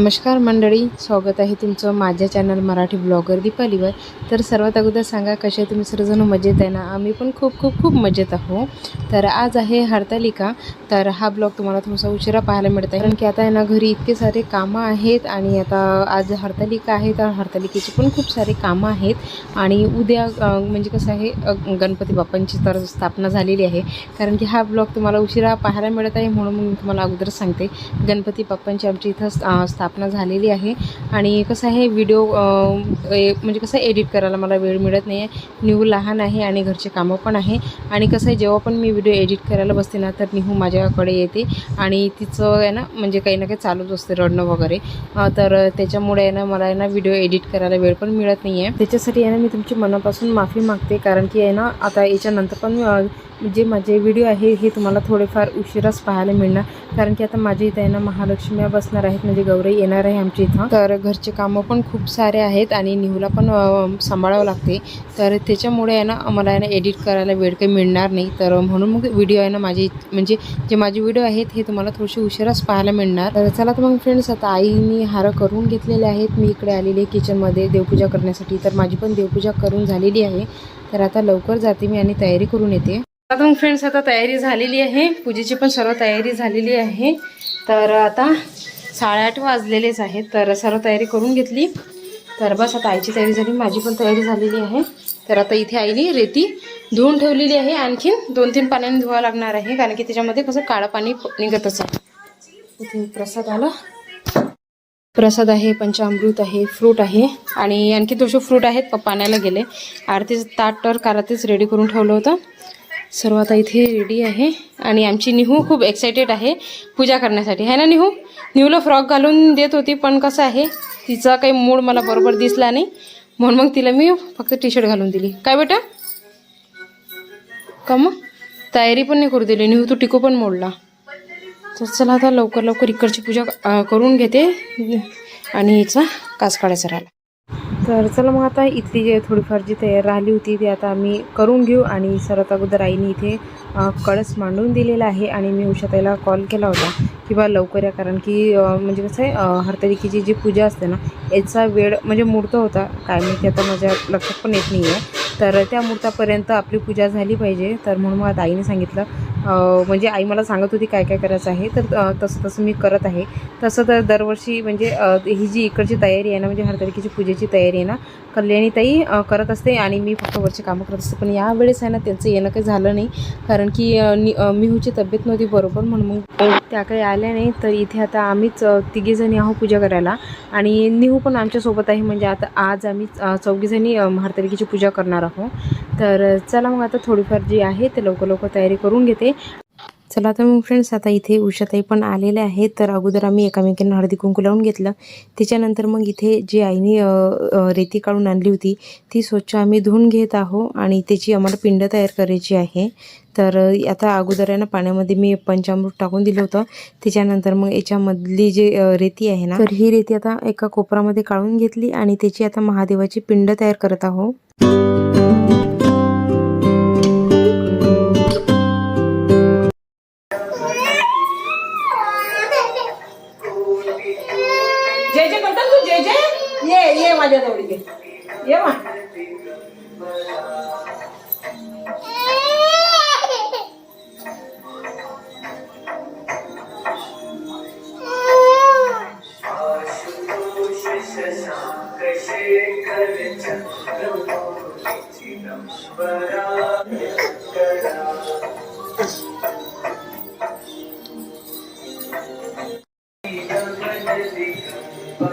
नमस्कार मंडळी स्वागत आहे तुमचं माझ्या चॅनल मराठी ब्लॉगर दीपालीवर. तर सर्वात अगोदर सांगा कसे तुम्ही सर्वजण मजेत आहे ना? आम्ही पण खूप खूप खूप मजेत आहो तर आज आहे हरतालिका. तर हा ब्लॉग तुम्हाला थोडासा उशिरा पाहायला मिळत आहे कारण की आता आहे ना घरी इतके सारे कामं आहेत आणि आता आज हरतालिका आहे तर हरतालिकेची पण खूप सारे कामं आहेत. आणि उद्या म्हणजे कसं आहे गणपती बाप्पांची तर स्थापना झालेली आहे. कारण की हा ब्लॉग तुम्हाला उशिरा पाहायला मिळत आहे म्हणून मी तुम्हाला अगोदर सांगते. गणपती बाप्पांची आमच्या इथं स्थापना स्थापना झालेली आहे. आणि कसं आहे व्हिडिओ म्हणजे कसं एडिट करायला मला वेळ मिळत नाही आहे निहू लहान आहे आणि घरचे कामं पण आहे. आणि कसं आहे जेव्हा पण मी व्हिडिओ एडिट करायला बसते ना तर निहू माझ्याकडे येते. आणि तिचं आहे ना म्हणजे काही ना काही चालूच असते रडणं वगैरे. तर त्याच्यामुळे आहे ना मला आहे ना व्हिडिओ एडिट करायला वेळ पण मिळत नाही आहे त्याच्यासाठी आहे ना मी तुमची मनापासून माफी मागते. कारण की आहे ना आता याच्यानंतर पण जे माझे व्हिडिओ आहे हे तुम्हाला थोडेफार उशिराच पाहायला मिळणार. कारण की आता माझ्या इथं आहे ना महालक्ष्म्या बसणार आहेत. म्हणजे गौरई येणार आहे आमच्या इथं. तर घरचे कामं पण खूप सारे आहेत आणि निहूला पण सांभाळावं लागते. तर त्याच्यामुळे आहे ना मला आहे ना एडिट करायला वेळ काही मिळणार नाही. तर म्हणून मग व्हिडिओ आहे ना माझे म्हणजे जे माझे व्हिडिओ आहेत हे तुम्हाला थोडेसे उशिराच पाहायला मिळणार. तर चला तर मग फ्रेंड्स आता आईनी हार करून घेतलेले आहेत. मी इकडे आलेली आहे किचनमध्ये देवपूजा करण्यासाठी. तर माझी पण देवपूजा करून झालेली आहे. तर आता लवकर जाते मी आणि तयारी करून येते. आता मग फ्रेंड्स आता तयारी झालेली आहे. पूजेची पण सर्व तयारी झालेली आहे. तर आता साडेआठ वाजलेलेच आहेत. तर सर्व तयारी करून घेतली. तर बस आता आईची तयारी झाली. माझी पण तयारी झालेली आहे. तर आता इथे आईने रेती धुवून ठेवलेली आहे. आणखीन दोन तीन पाण्याने धुवा लागणार आहे. कारण की त्याच्यामध्ये कसं काळं पाणी निघत निघतच आहे इथे प्रसाद आला. प्रसाद आहे पंचामृत आहे फ्रूट आहे. आणि आणखी थोडेसे फ्रूट आहेत. पप्पा आणायला गेले. आरतीचं ताट तर कारातीच रेडी करून ठेवलं होतं. सर्व आता इथे रेडी आहे. आणि आमची निहू खूप एक्सायटेड आहे पूजा करण्यासाठी. आहे ना निहू? निहूला फ्रॉक घालून देत होती पण कसं आहे तिचा काही मूड मला बरोबर दिसला नाही. म्हणून मग तिला मी फक्त टी शर्ट घालून दिली. काय बेटा? का मग? तयारी पण नाही करू दिली. निहू तू टिकू पण मोडला. तर चला आता लवकर लवकर इकडची पूजा करून घेते. आणि हिचा कास काढायचा राहिला. तर चला मग आता इथली जे थोडीफार जी तयार राहिली होती ती आता आम्ही करून घेऊ आणि सर्वात अगोदर आईने इथे कळस मांडून दिलेला आहे आणि मी उषाताईला कॉल केला होता की बा लवकर या कारण की म्हणजे कसं आहे अ, हरतालिकेची जी पूजा असते ना याचा वेळ म्हणजे मूर्त होता काय माहिती आता माझ्या लक्षात पण येत नाही आहे तर त्या मुहूर्तापर्यंत आपली पूजा झाली पाहिजे. तर म्हणून मग आता आईने सांगितलं म्हणजे आई मला सांगत होती काय काय करायचं आहे. तर तसं तसं मी करत आहे. तसं तर दरवर्षी म्हणजे ही जी इकडची तयारी आहे ना म्हणजे हरतालिकेची पूजेची तयारी आहे ना कल्याणीताई करत असते आणि मी फक्त वरचे कामं करत असते. पण यावेळेस आहे ना त्यांचं येणं काही झालं नाही. कारण की मिहूची तब्येत नव्हती बरोबर म्हणून मग त्या काही आल्या नाही. तर इथे आता आम्हीच तिघीजणी आहो पूजा करायला. आणि निहू पण आमच्यासोबत आहे. म्हणजे आता आज आम्ही चौघीजणी अ, पूजा करणार आहोत. तर चला मग आता थोडीफार जी आहे ते लवकर लवकर तयारी करून घेते. चला तर मग फ्रेंड्स आता इथे उषाताई पण आलेल्या आहेत. तर अगोदर आम्ही एकामेकांना हळदी कुंकू लावून घेतलं. त्याच्यानंतर मग इथे जी आईने रेती काढून आणली होती ती स्वच्छ आम्ही धुवून घेत आहो आणि त्याची आम्हाला पिंड तयार करायची आहे. तर आता अगोदर आहे ना पाण्यामध्ये मी पंचामृत टाकून दिलं होतं. त्याच्यानंतर मग याच्यामधली जी रेती आहे ना तर ही रेती आता एका कोपरामध्ये काढून घेतली आणि त्याची आता महादेवाची पिंड तयार करत आहो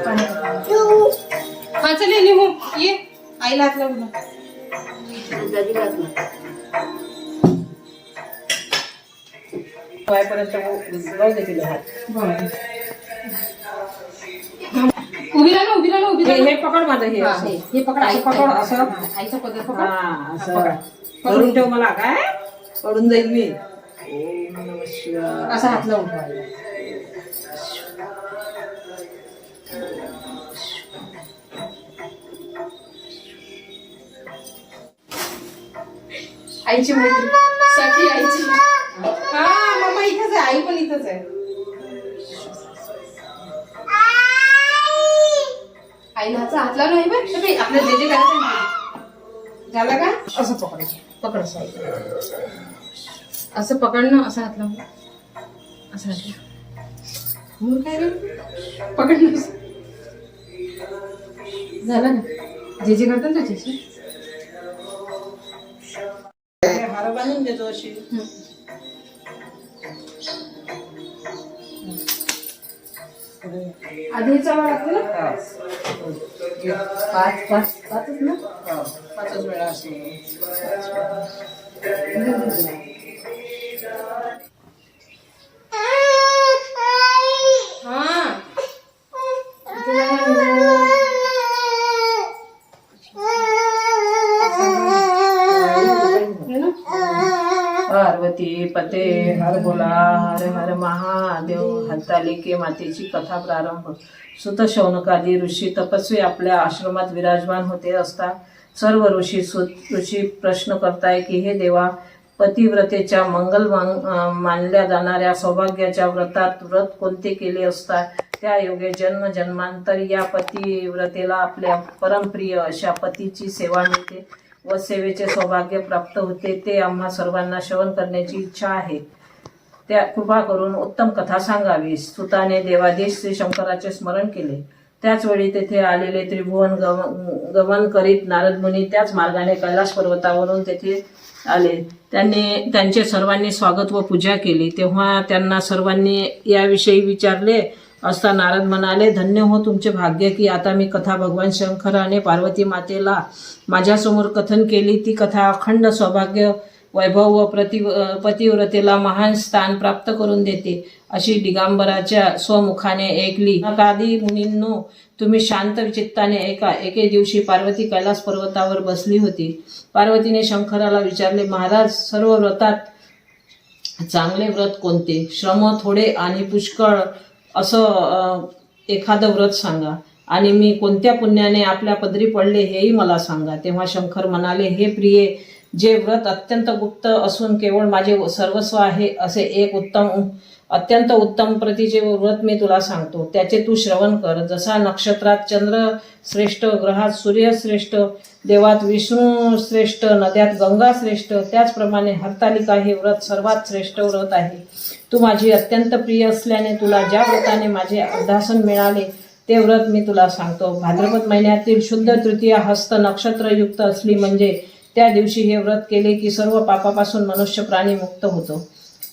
हा चल ये ये. आईला हात लावू. उभी राहा ना उभी राहा ना उभी राहा. हे पकड माझं हे हा, असं. हे पकड आई असं पकड असं. आईचा पदर पकड. हा असं. धरून ठेव मला काय? पडून जाईल मी. ओम नमः शिवाय. असा हात लावून ठेवायला आईची मैत्री सखी आईची हा मम्मा इथंच आहे आई पण इथंच आहे. आईला हातचा हात लावला आहे बघ शबे, आपलं जे जे करायचं. झालं का? असं पकडायचं. पकड असं. असं पकडणं असं हात लावून असं हात लावून. काय रे? पकडणं. झालं ना जे जे करतात ना त्याचे हार बांधून देतो अशी. आधी चावा लागते ना? हा. पाच पाच पाचच ना? हा. पाचच वेळा असते कालिके मातेची कथा प्रारंभ. सुत शौनकादी ऋषी तपस्वी आपल्या आश्रमात विराजमान होते असता सर्व ऋषी सुत ऋषी प्रश्न करताय की हे देवा पतिव्रतेच्या मंगल मान- मानल्या जाणाऱ्या सौभाग्याच्या व्रतात व्रत कोणते केले असता? त्या योगे जन्म जन्मांतर या पतिव्रतेला आपल्या परमप्रिय अशा पतीची सेवा मिळते व सेवेचे सौभाग्य प्राप्त होते ते आम्हा सर्वांना श्रवण करण्याची इच्छा आहे. त्या कृपा करून उत्तम कथा सांगावी. सुताने देवाधीश श्री शंकराचे स्मरण केले. त्याचवेळी तेथे आलेले त्रिभुवन गम- गमन करीत नारद मुनी त्याच मार्गाने कैलास पर्वतावरून तेथे आले. त्यांनी त्यांचे सर्वांनी स्वागत व पूजा केली. तेव्हा त्यांना सर्वांनी याविषयी विचारले असता नारद म्हणाले धन्य हो तुमचे भाग्य की आता मी कथा भगवान शंकराने पार्वती मातेला माझ्यासमोर कथन केली. ती कथा अखंड सौभाग्य वैभव व प्रति पतिव्रतेला महान स्थान प्राप्त करून देते अशी दिगांबराच्या स्वमुखाने ऐकली. नकादी मुनींनो तुम्ही शांत चित्ताने ऐका एके दिवशी पार्वती कैलास पर्वतावर बसली होती. पार्वतीने शंकराला विचारले महाराज सर्व व्रतात चांगले व्रत कोणते? श्रम थोडे आणि पुष्कळ असं एखादं व्रत सांगा. आणि मी कोणत्या पुण्याने आपल्या पदरी पडले हेही मला सांगा. तेव्हा शंकर म्हणाले हे प्रिये जे व्रत अत्यंत गुप्त असून केवळ माझे सर्वस्व आहे असे एक उत्तम अत्यंत उत्तम प्रतीचे व्रत मी तुला सांगतो त्याचे तू श्रवण कर. जसा नक्षत्रात चंद्र श्रेष्ठ ग्रहात सूर्य श्रेष्ठ देवात विष्णू श्रेष्ठ नद्यात गंगा श्रेष्ठ त्याचप्रमाणे हरतालिका हे व्रत सर्वात श्रेष्ठ व्रत आहे. तू माझी अत्यंत प्रिय असल्याने तुला ज्या व्रताने माझे अध्यासन मिळाले ते व्रत मी तुला सांगतो. भाद्रपद महिन्यातील शुद्ध तृतीय हस्त नक्षत्रयुक्त असली म्हणजे त्या दिवशी हे व्रत केले की सर्व पापापासून मनुष्य प्राणी मुक्त होतो.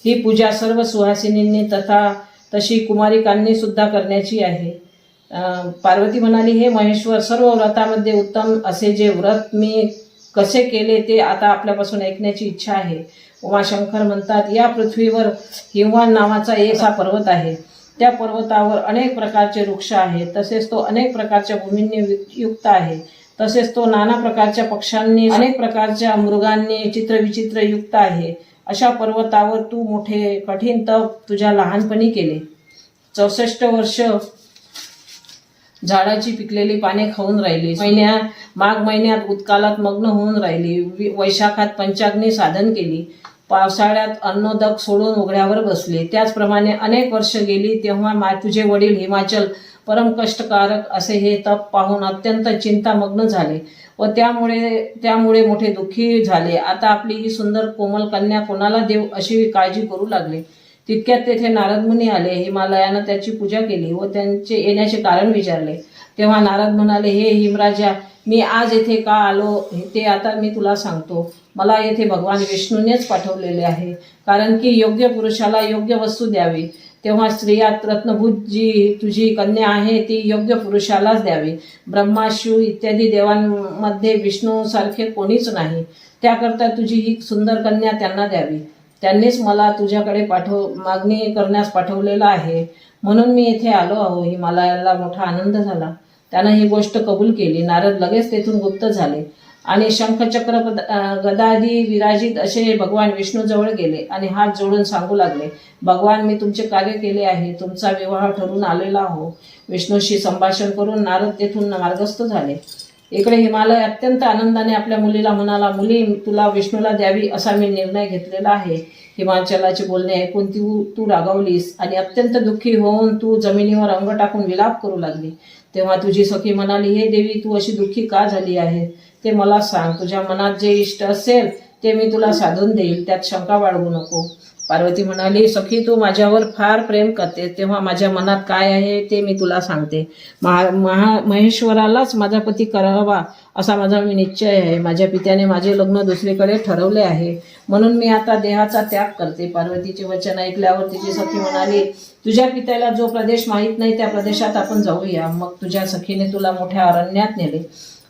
ही पूजा सर्व सुहासिनींनी तथा तशी कुमारिकांनी सुद्धा करण्याची आहे. पार्वती म्हणाली हे महेश्वर सर्व व्रतामध्ये उत्तम असे जे व्रत मी कसे केले ते आता आपल्यापासून ऐकण्याची इच्छा आहे. उमाशंकर म्हणतात या पृथ्वीवर हिमवान नावाचा एक हा पर्वत आहे. त्या पर्वतावर अनेक प्रकारचे वृक्ष आहेत. तसेच तो अनेक प्रकारच्या भूमींनी युक्त आहे. तसेच तो नाना प्रकारच्या पक्ष्यांनी अनेक प्रकारच्या मृगांनी चित्रविचित्र युक्त आहे. अशा पर्वतावर तू मोठे कठीण तप तुझ्या लहानपणी केले. चौसष्ट वर्ष झाडाची पिकलेली पाने खाऊन राहिली. महिन्या माघ महिन्यात उत्कालात मग्न होऊन राहिली. वैशाखात पंचाग्नी साधन केली. पावसाळ्यात अन्नोदक सोडून उघड्यावर बसले. त्याचप्रमाणे अनेक वर्ष गेली तेव्हा मा तुझे वडील हिमाचल परम कष्टकारक असे हे तप पाहून अत्यंत चिंतामग्न झाले व त्यामुळे त्यामुळे मोठे दुःखी झाले. आता आपली ही सुंदर कोमल कन्या कोणाला देव अशी काळजी करू लागले. तितक्यात तेथे नारद मुनी आले. हिमालयानं त्याची पूजा केली व त्यांचे येण्याचे कारण विचारले. तेव्हा नारद म्हणाले हे हिमराजा मी आज येथे का आलो हे- ते आता मी तुला सांगतो. मला येथे भगवान विष्णूनेच पाठवलेले आहे. कारण की योग्य पुरुषाला योग्य वस्तू द्यावी. तेव्हा स्त्रियात रत्नभूत जी तुझी कन्या आहे ती योग्य पुरुषालाच द्यावी. ब्रह्मा शिव इत्यादी देवांमध्ये विष्णूसारखे कोणीच नाही. त्याकरता तुझी ही सुंदर कन्या त्यांना द्यावी. त्यांनीच मला तुझ्याकडे पाठव मागणी करण्यास पाठवलेलं आहे. म्हणून मी येथे आलो आहो हिमालयाला मोठा आनंद झाला. त्यानं ही गोष्ट कबूल केली. नारद लगेच तेथून गुप्त झाले आणि शंखचक्र गदादी विराजित असे भगवान विष्णू जवळ गेले आणि हात जोडून सांगू लागले भगवान मी तुमचे कार्य केले आहे. तुमचा विवाह ठरून आलेला हो विष्णूशी संभाषण करून नारद तेथून मार्गस्थ झाले. इकडे हिमालय अत्यंत आनंदाने आपल्या मुलीला म्हणाला मुली तुला विष्णूला द्यावी असा मी निर्णय घेतलेला आहे हिमाचलाचे बोलणे ऐकून तू तू रागावलीस आणि अत्यंत दुःखी होऊन तू जमिनीवर अंग टाकून विलाप करू लागली. तेव्हा तुझी सखी म्हणाली हे देवी तू अशी दुःखी का झाली आहे? ते मला सांग. तुझ्या मनात जे इष्ट असेल ते मी तुला साधून देईल. त्यात शंका बाळगू नको. पार्वती म्हणाली सखी तू माझ्यावर फार प्रेम करते. तेव्हा माझ्या मनात काय आहे ते मी तुला सांगते. महा महा महेश्वरालाच माझा पती करावा असा माझा मी निश्चय आहे. माझ्या पित्याने माझे लग्न दुसरीकडे ठरवले आहे. म्हणून मी आता देहाचा त्याग करते. पार्वतीचे वचन ऐकल्यावर तिची सखी म्हणाली तुझ्या पित्याला जो प्रदेश माहीत नाही त्या प्रदेशात आपण जाऊया. मग तुझ्या सखीने तुला मोठ्या अरण्यात नेले.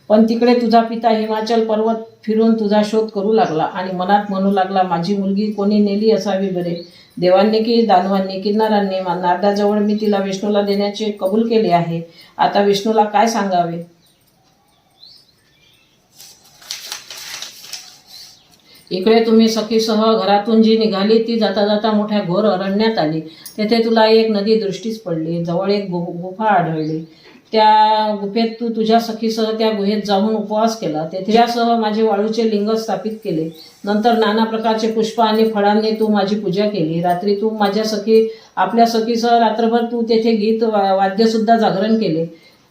पण तिकडे तुझा पिता हिमाचल पर्वत फिरून तुझा शोध करू लागला आणि मनात म्हणू लागला माझी मुलगी कोणी नेली असावी बरे? देवांनी की दानवांनी किन्नारांनी? नारदाजवळ मी तिला विष्णूला देण्याचे कबूल केले आहे. आता विष्णूला काय सांगावे? इकडे तुम्ही सखीसह घरातून जी निघाली ती जाता जाता मोठ्या घोर अरण्यात आली. तेथे तुला एक नदी दृष्टीस पडली. जवळ एक गु गुफा आढळली. त्या गुफेत तू तुझ्या सखीसह त्या गुहेत जाऊन उपवास केला. तेथे माझे वाळूचे लिंग स्थापित केले. नंतर नाना प्रकारचे पुष्प आणि फळांनी तू माझी पूजा केली. रात्री तू माझ्या सखी आपल्या सखीसह रात्रभर तू तेथे गीत वा- वाद्यसुद्धा जागरण केले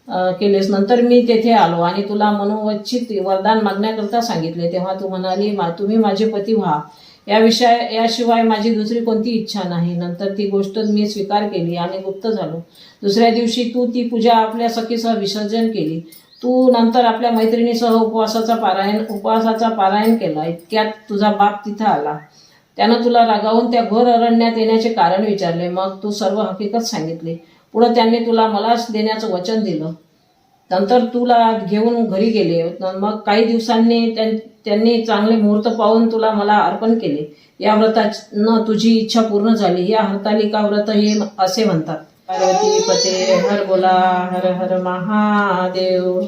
केलेस. नंतर मी तेथे आलो आणि तुला मनोवच्छित वरदान मागण्याकरता सांगितले. तेव्हा तू म्हणाली "मा- तुम्ही माझे पती व्हा. या विषय याशिवाय माझी दुसरी कोणती इच्छा नाही. नंतर ती गोष्ट मी स्वीकार केली आणि गुप्त झालो. दुसऱ्या दिवशी तू ती पूजा आपल्या सखीसह विसर्जन केली. तू नंतर आपल्या मैत्रिणीसह उपवासाचा पारायण उपवासाचा पारायण केला. इतक्यात तुझा बाप तिथं आला. त्यानं तुला रागावून त्या घोर अरण्यात येण्याचे कारण विचारले. मग तू सर्व हकीकत सांगितली. पुढं त्यांनी तुला मलाच देण्याचं वचन दिलं. नंतर तुला घेऊन घरी गेले. न- मग काही दिवसांनी त्यां- त्यांनी चांगले मुहूर्त पाहून तुला मला अर्पण केले. या व्रतानं तुझी इच्छा पूर्ण झाली. या हरतालिका व्रत हे असे म्हणतात. पार्वती पते हर बोला हर हर महादेव.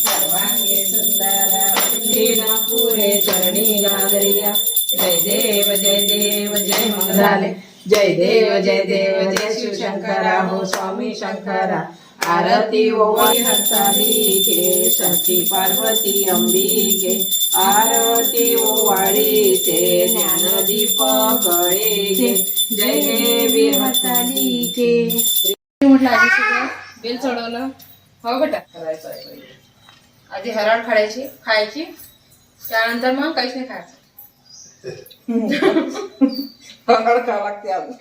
सर्वांगे सुंदर. वंदे पुरे चरणी गादरिया जय देव जय देव जय मंगलाले। जय देव जय देव जय शिव शंकरा हो स्वामी शंकरा। आरती हो ओवाळी हस्तालिके सती पार्वती अंबिके। आरती हो ओवाळी ते ज्ञानदीप कळे जय देवी हस्तालिके म्हटलं आधी सगळं बेल चढवलं हो बेटा करायचं आधी हराळ खायची खायची त्यानंतर मग काहीच नाही खायचं. फराळ खावं लागते अजून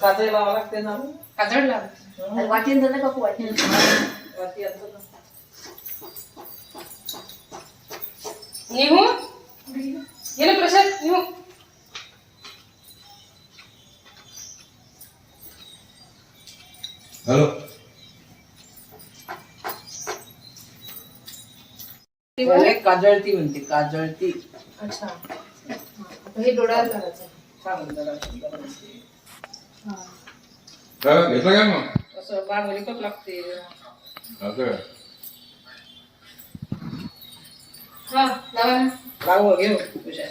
काजळी लावावं लागते ना? काजळ लाव वाटी झालं का वाटी वाटी आणतो ना. निहू? गेलं प्रसाद निहू. हॅलो. म्हणजे काजळती म्हणते काजळती. अच्छा. हे जरा सुंदर म्हणते. काय घेतलं काय मग? असं लागते. असं काय? हा लावा ना. घेऊ तुझ्या.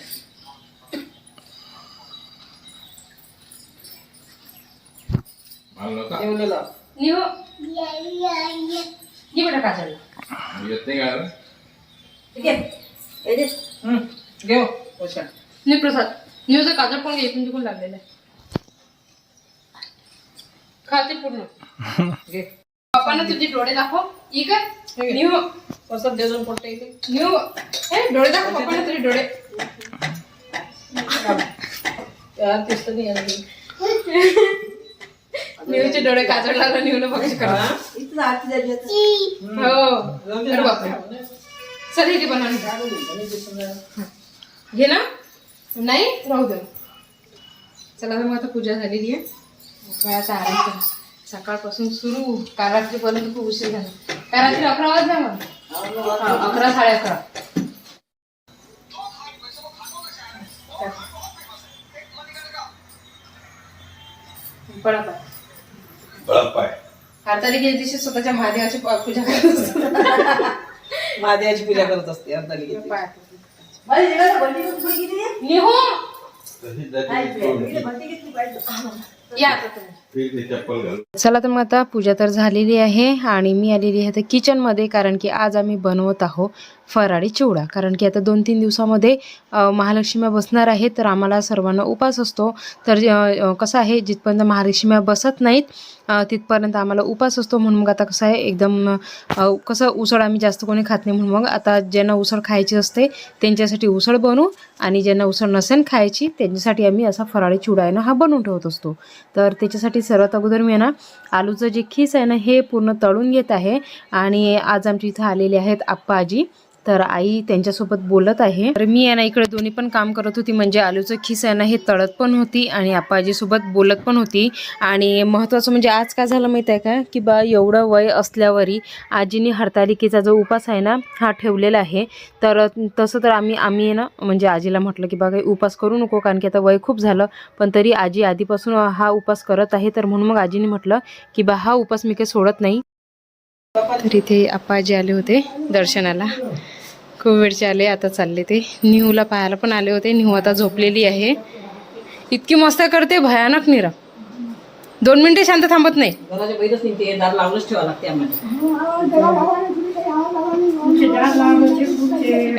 मला बेटा काजळ. येत नाही काय? हम्म, घेऊ उषा नि प्रसाद निहूचं काजळ पण घे तिकडून लागलेलं आहे. खाते पूर्ण. घे. पप्पांना तुझे डोळे दाखव. ठीक आहे निहू कसं देजून पडते निहू हे डोळे दाखव पप्पांना तुझे डोळे. यार तेच नाही. निहूचे डोळे काजळ लागला निहून बघायचे करा हा? चल हे घे बनवून. घे ना. नाही राहू दे. चला मग आता पूजा झालेली आहे. काय आता आराम करा सकाळपासून सुरू. काल रात्रीपर्यंत खूप उशीर झाला. काल रात्री अकरा वाजला मग अकरा साडे अकरा. पळा बळप पाय हाताली दिवशी स्वतःच्या महादेवाची पूजा करत असतो. महादेवाची पूजा करत असते अर्धाली पाय पडते. निहू तशीच जाते या आता तुम्ही. चला तर मग आता पूजा तर झालेली आहे आणि मी आलेली आहे तर किचनमध्ये कारण की आज आम्ही बनवत आहोत फराळी चिवडा. कारण की आता दोन तीन दिवसामध्ये महालक्ष्म्या बसणार आहेत तर आम्हाला सर्वांना उपास असतो. तर कसं आहे जिथपर्यंत महालक्ष्म्या बसत नाहीत तिथपर्यंत आम्हाला उपास असतो. म्हणून मग आता कसं आहे एकदम कसं उसळ आम्ही जास्त कोणी खात नाही. म्हणून मग आता ज्यांना उसळ खायची असते त्यांच्यासाठी उसळ बनवू आणि ज्यांना उसळ नसेल खायची त्यांच्यासाठी आम्ही असा फराळी चिवडा आहे ना हा बनवून ठेवत असतो. तर त्याच्यासाठी सर्वात अगोदर मी आहे ना आलूचं जे खीस आहे ना हे पूर्ण तळून घेत आहे. आणि आज आमच्या इथं आलेले आहेत आप्पाजी तर आई त्यांच्यासोबत बोलत आहे. तर मी आहे ना इकडे दोन्ही पण काम करत होती. म्हणजे आलूचं खीस आहे ना हे तळत पण होती आणि आप्पाजीसोबत बोलत पण होती. आणि महत्त्वाचं म्हणजे आज काय झालं माहीत आहे का? की बा एवढं वय असल्यावरही आजीने हरतालिकेचा जो उपास आहे ना हा ठेवलेला आहे. तर तसं तर आम्ही आम्ही आहे ना म्हणजे आजीला म्हटलं की बा काही उपास करू नको कारण की आता वय खूप झालं. पण तरी आजी आधीपासून हा उपास करत आहे. तर म्हणून मग आजीने म्हटलं की बा हा उपास मी काही सोडत नाही. तर इथे आप्पाजी आले होते दर्शनाला. खूप वेळचे आले आता चालले ते. निहूला पाहायला पण आले होते. निहू आता झोपलेली आहे. इतकी मस्त करते भयानक निरा. दोन मिनिटे शांत थांबत नाही.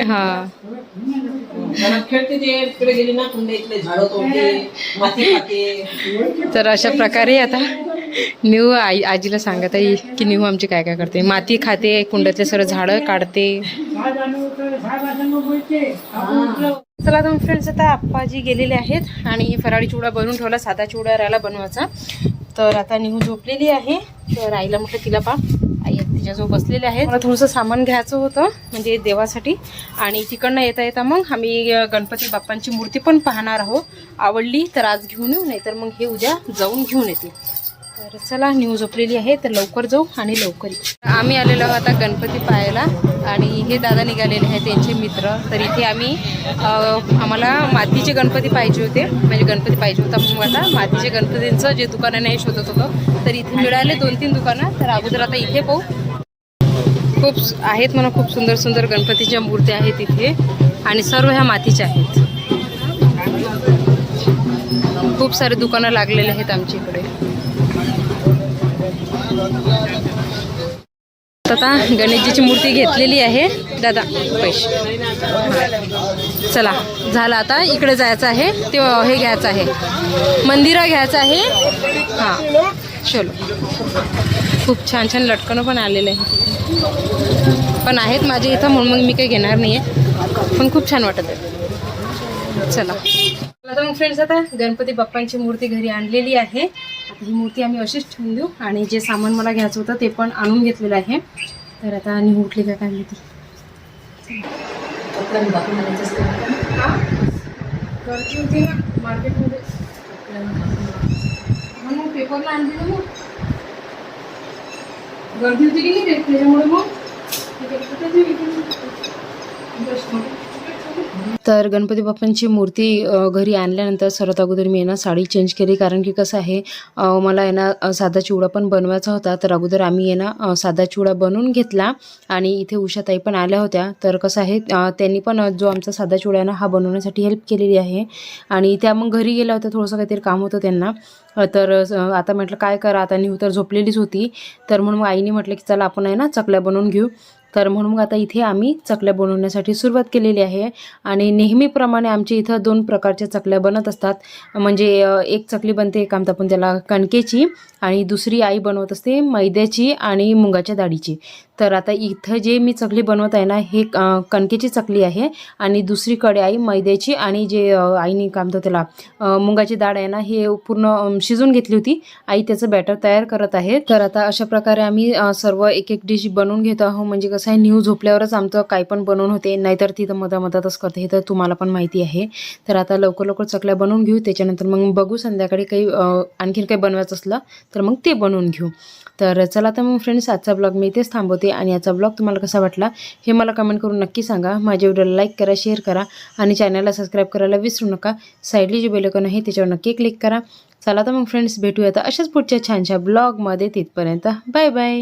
हा. तर अशा प्रकारे आता न्यू आई आजीला सांगत आहे की न्यू आमची काय काय करते. माती खाते कुंडातले सर्व झाडं काढते. चला दोन फ्रेंड्स आता आप्पाजी गेलेले आहेत आणि फराळी चिवडा बनवून ठेवला साधा चिवडा राहिला बनवायचा. तर आता निहू झोपलेली आहे. तर आईला म्हटलं तिला पा. आई तिच्याजवळ बसलेले आहेत. मला थोडंसं सामान घ्यायचं होतं म्हणजे देवासाठी. आणि तिकडनं येता येता मग आम्ही गणपती बाप्पांची मूर्ती पण पाहणार आहोत. आवडली तर आज घेऊन येऊ नाही तर मग हे उद्या जाऊन घेऊन येते. तर चला न्यू झोपलेली आहे तर लवकर जाऊ आणि लवकर आम्ही आलेलो आहोत आता गणपती पाहायला आणि हे दादा निघालेले आहेत त्यांचे मित्र. तर इथे आम्ही आम्हाला मातीचे गणपती पाहिजे होते. म्हणजे गणपती पाहिजे होता मग आता मातीचे गणपतींचं जे दुकान आहे शोधत होतं. तर इथे मिळाले दोन तीन दुकानं. तर अगोदर आता इथे पाहू. खूप आहेत म्हणा खूप सुंदर सुंदर गणपतीच्या मूर्त्या आहेत इथे. आणि सर्व ह्या मातीच्या आहेत. खूप सारे दुकानं लागलेले आहेत आमच्या इकडे आता गणेशजीची मूर्ती घेतलेली आहे. दादा पैसे. चला झालं आता. इकडे जायचं आहे. ते हे घ्यायचं आहे. मंदिरा घ्यायचं आहे. हां. चलो. खूप छान छान लटकणं पण आलेलं आहे पण आहेत माझे इथं म्हणून मग मी काही घेणार नाही आहे पण खूप छान वाटत आहे. चला. आता मग फ्रेंड्स आता गणपती बाप्पांची मूर्ती घरी आणलेली आहे. आता ही मूर्ती आम्ही अशीच ठेवून देऊ आणि जे सामान मला घ्यायचं होतं ते पण आणून घेतलेलं आहे. तर आता आणि उठली का काय माहिती. गर्दी होती ना मार्केटमध्ये. पेपरला आणली ना मग. गर्दी होती की नाही त्याच्यामुळे मग. तर गणपती बाप्पांची मूर्ती घरी आणल्यानंतर सर्वात अगोदर मी यांना ना साडी चेंज केली. कारण की कसं आहे मला यांना ना साधा चिवडा पण बनवायचा होता. तर अगोदर आम्ही यांना ना साधा चिवडा बनवून घेतला. आणि इथे उषाताई पण आल्या होत्या. तर कसं आहे त्यांनी पण जो आमचा साधा चिवडा आहे ना हा बनवण्यासाठी हेल्प केलेली आहे. आणि त्या मग घरी गेल्या होत्या. थोडंसं काहीतरी काम होतं त्यांना. तर आता म्हटलं काय करा? आता निहू तर झोपलेलीच होती. तर म्हणून आईने म्हटलं की चला आपण आहे ना चकल्या बनवून घेऊ. तर म्हणून आता इथे आम्ही चकल्या बनवण्यासाठी सुरुवात केलेली आहे. आणि नेहमीप्रमाणे आमच्या इथं दोन प्रकारच्या चकल्या बनत असतात. म्हणजे एक चकली बनते एक आमता आपण त्याला कणकेची. आणि दुसरी आई बनवत असते मैद्याची आणि मुगाच्या डाळीची तर आता इथं जे मी चकली बनवत आहे ना हे कणकेची चकली आहे आणि दुसरीकडे आई मैद्याची आणि जे आईने काय म्हणतो त्याला मुगाची डाळ आहे ना हे पूर्ण शिजून घेतली होती. आई त्याचं बॅटर तयार करत आहे. तर आता अशा प्रकारे आम्ही सर्व एक एक डिश बनवून घेतो आहोत. म्हणजे कसं आहे न्यू झोपल्यावरच आमचं काही पण बनवून होते. नाहीतर तिथं मधा मधातच करते. हे तर तुम्हाला पण माहिती आहे. तर आता लवकर लवकर चकल्या बनवून घेऊ. त्याच्यानंतर मग बघू संध्याकाळी काही आणखीन काही बनवायचं असलं तर मग ते बनवून घेऊ. तर चला तर मग फ्रेंड्स आजचा ब्लॉग मी इथेच थांबवते आणि याचा ब्लॉग तुम्हाला कसा वाटला हे मला कमेंट करून नक्की सांगा. माझ्या व्हिडिओला लाईक करा शेअर करा आणि चॅनलला सबस्क्राईब करायला विसरू नका. साईडली जे बेलकन आहे त्याच्यावर नक्की क्लिक करा. चला तर मग फ्रेंड्स भेटूया तर अशाच पुढच्या छानशा ब्लॉगमध्ये तिथपर्यंत. Bye bye